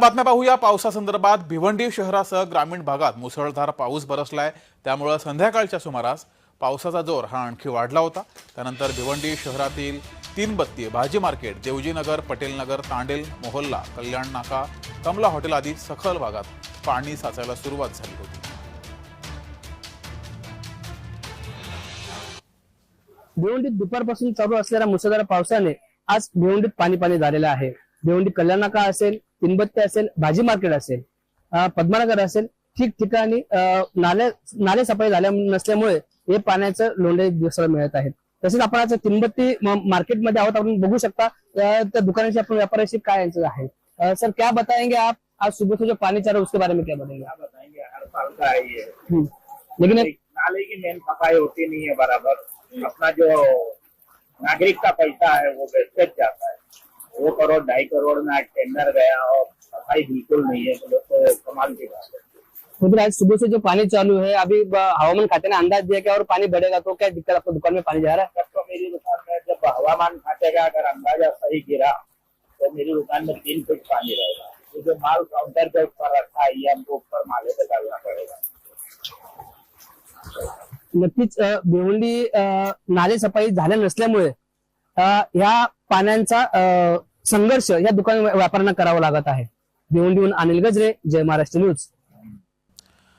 बातम्या पाहूया. पावसासंदर्भात भिवंडी शहरासह ग्रामीण भागात मुसळधार पाऊस बरसलाय. त्यामुळं संध्याकाळच्या सुमारास पावसाचा जोर हा आणखी वाढला होता. त्यानंतर भिवंडी शहरातील तीन बत्ती भाजी मार्केट देवजीनगर पटेलनगर तांडेल मोहल्ला कल्याण नाका कमला हॉटेल आदी सखल भागात पाणी साचायला सुरुवात झाली होती. भिवंडीत दुपारपासून चालू असलेल्या मुसळधार पावसाने आज भिवंडीत पाणी पाणी झालेलं आहे. भिवंडी कल्याण नाका असेल तिनबत्ती असेल भाजी मार्केट असेल पद्मानगर असेल ठिकठिकाणी नाले नाले सफाई झाल्या नसल्यामुळे हे पाण्याचं लोंढे दिवसाला मिळत आहेत. तसेच आपण आज तिनबत्ती मार्केटमध्ये आहोत आपण बघू शकता त्या दुकानाशी आपण व्यापाऱ्याशी काय यांचं आहे. सर क्या बताएंगे आप? आज सुबह से जो पानी चल रहा है उसके बारे में क्या बताएंगे क्या बताएंगे? हर साल का है ये। लेकिन नाले की मेन सफाई होती नहीं है बराबर। अपना जो नागरिक का पैसा है वो वेस्टेज जाता है। दो करोड़ ढाई करोड़ में आज टेंडर गया और सफाई बिल्कुल नहीं है तो कमाल की बात है। फिर आज सुबह से जो पानी चालू है अभी हवामान खाते ने अंदाज दिया कि और पानी बढ़ेगा तो क्या दिक्कत आपको दुकान में पानी जा रहा है? तब तो मेरी दुकान में जब हवामान खाते का अगर अंदाजा सही गिरा तो मेरी दुकान में तीन फीट पानी रहेगा। तो जो माल काउंटर के ऊपर रखा है ये हमको ऊपर माले पे डालना पड़ेगा। नक्कीच भिवंडी नाले सफाई झाल्या नसल्यामुळे ह्या पाण्याचा संघर्ष या दुकान व्यापाऱ्यांना करावा लागत आहे. देऊन देऊन अनिल गजरे जय महाराष्ट्र न्यूज.